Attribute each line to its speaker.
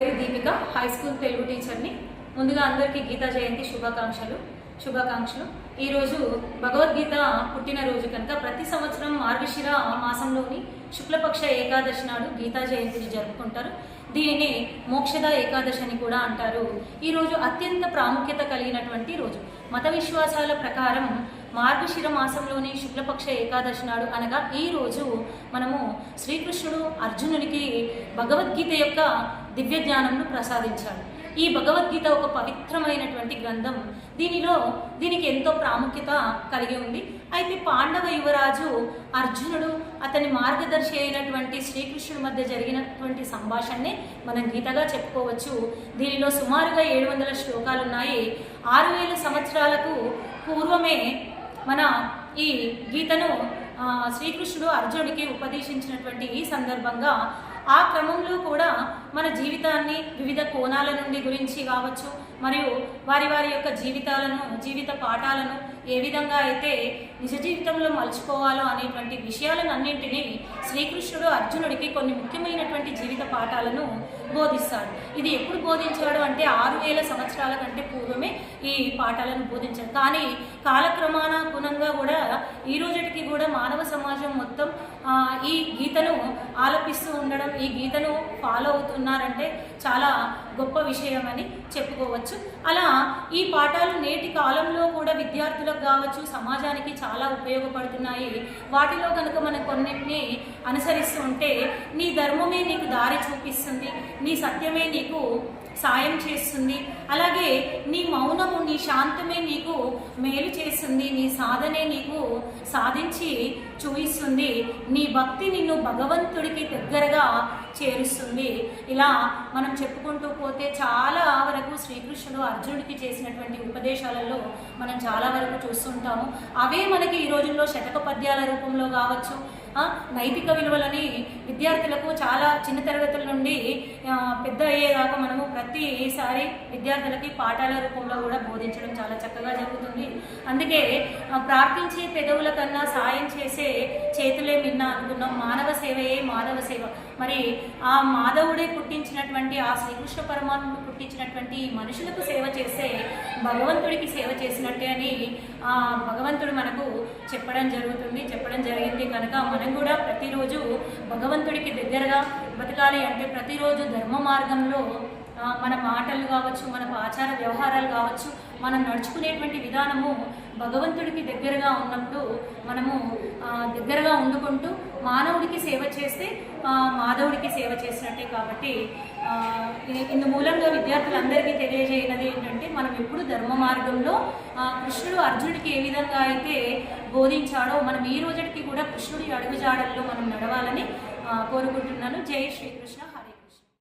Speaker 1: Deepika high school Telugu టీచర్ని. ముందుగా అందరికీ గీతా జయంతి శుభాకాంక్షలు శుభాకాంక్షలు. ఈరోజు భగవద్గీత పుట్టినరోజు కనుక ప్రతి సంవత్సరం మార్గశిర మాసంలోని శుక్లపక్ష ఏకాదశి నాడు గీతా జయంతిని జరుపుకుంటారు. దీనిని మోక్షద ఏకాదశి అని కూడా అంటారు. ఈరోజు అత్యంత ప్రాముఖ్యత కలిగినటువంటి రోజు. మత విశ్వాసాల ప్రకారం మార్గశిర మాసంలోని శుక్లపక్ష ఏకాదశి నాడు అనగా ఈ రోజు మనము శ్రీకృష్ణుడు అర్జునునికి భగవద్గీత యొక్క దివ్య జ్ఞానంను ప్రసాదించాడు. ఈ భగవద్గీత ఒక పవిత్రమైనటువంటి గ్రంథం. దీనిలో దీనికి ఎంతో ప్రాముఖ్యత కలిగి ఉంది. అయితే పాండవ యువరాజు అర్జునుడు అతని మార్గదర్శి అయినటువంటి శ్రీకృష్ణుడి మధ్య జరిగినటువంటి సంభాషణనే మనం గీతగా చెప్పుకోవచ్చు. దీనిలో సుమారుగా ఏడు వందల శ్లోకాలు ఉన్నాయి ఆరు వేల సంవత్సరాలకు పూర్వమే మన ఈ గీతను శ్రీకృష్ణుడు అర్జునుడికి ఉపదేశించినటువంటి ఈ సందర్భంగా ఆ క్రమంలో కూడా మన జీవితాన్ని వివిధ కోణాల నుండి గురించి కావచ్చు మరియు వారి వారి యొక్క జీవితాలను జీవిత పాఠాలను ఏ విధంగా అయితే నిజ జీవితంలో మలుచుకోవాలో అనేటువంటి విషయాలను అన్నింటినీ శ్రీకృష్ణుడు అర్జునుడికి కొన్ని ముఖ్యమైనటువంటి జీవిత పాఠాలను బోధిస్తాడు. ఇది ఎప్పుడు బోధించాడు అంటే ఆరు వేల సంవత్సరాల కంటే పూర్వమే ఈ పాఠాలను బోధించాడు. కానీ కాలక్రమాన గుణంగా కూడా ఈ రోజుకి కూడా మా మానవ సమాజం మొత్తం ఈ గీతను ఆలపిస్తూ ఉండడం ఈ గీతను ఫాలో అవుతున్నారంటే చాలా గొప్ప విషయం అని చెప్పుకోవచ్చు. అలా ఈ పాఠాలు నేటి కాలంలో కూడా విద్యార్థులకు కావచ్చు సమాజానికి చాలా ఉపయోగపడుతున్నాయి. వాటిలో కనుక మనం కొన్నింటిని అనుసరిస్తూ ఉంటే నీ ధర్మమే నీకు దారి చేస్తుంది. నీ సత్యమే నీకు సాయం చేస్తుంది. అలాగే నీ మౌనము నీ శాంతమే నీకు మేలు చేస్తుంది. నీ సాధనే నీకు సాధించి చూయిస్తుంది. నీ భక్తి నిన్ను భగవంతుడికి దగ్గరగా చేరుస్తుంది. ఇలా మనం చెప్పుకుంటూ పోతే చాలా వరకు శ్రీకృష్ణుడు అర్జునుడికి చేసినటువంటి ఉపదేశాలలో మనం చాలా వరకు చూస్తుంటాము. అవే మనకి ఈ రోజుల్లో శతక పద్యాల రూపంలో కావచ్చు నైతిక విలువలని విద్యార్థులకు చాలా చిన్న తరగతుల నుండి పెద్ద అయ్యేదాకా మనము ప్రతిసారి విద్యార్థులకి పాఠాల రూపంలో కూడా బోధించడం చాలా చక్కగా జరుగుతుంది. అందుకే ప్రార్థించే పెదవుల కన్నా సాయం చేసే చేతులే మిన్న అనుకున్నాం. మానవ సేవయే మాధవ సేవ. మరి ఆ మాధవుడే పుట్టించినటువంటి ఆ శ్రీకృష్ణ పరమాత్ముడు పుట్టించినటువంటి మనుషులకు సేవ చేస్తే భగవంతుడికి సేవ చేసినట్టే అని భగవంతుడు మనకు చెప్పడం జరుగుతుంది. చెప్పడం జరిగింది కనుక మనం కూడా ప్రతిరోజు భగవంతుడికి దగ్గరగా బతకాలి అంటే ప్రతిరోజు ధర్మ మార్గంలో మన మాటలు కావచ్చు మన ఆచార వ్యవహారాలు కావచ్చు మనం నడుచుకునేటువంటి విధానము భగవంతుడికి దగ్గరగా ఉన్నప్పుడు మనము దగ్గరగా ఉండుకుంటూ మానవుడికి సేవ చేస్తే మాధవుడికి సేవ చేసినట్టే కాబట్టి ఇందు మూలంగా విద్యార్థులందరికీ తెలియజేయడం ఎప్పుడు ధర్మ మార్గంలో కృష్ణుడు అర్జునుడికి ఏ విధంగా అయితే బోధించాడో మనం ఈ రోజుకి కూడా కృష్ణుడి అడుగుజాడల్లో మనం నడవాలని కోరుకుంటున్నాను. జై శ్రీకృష్ణ.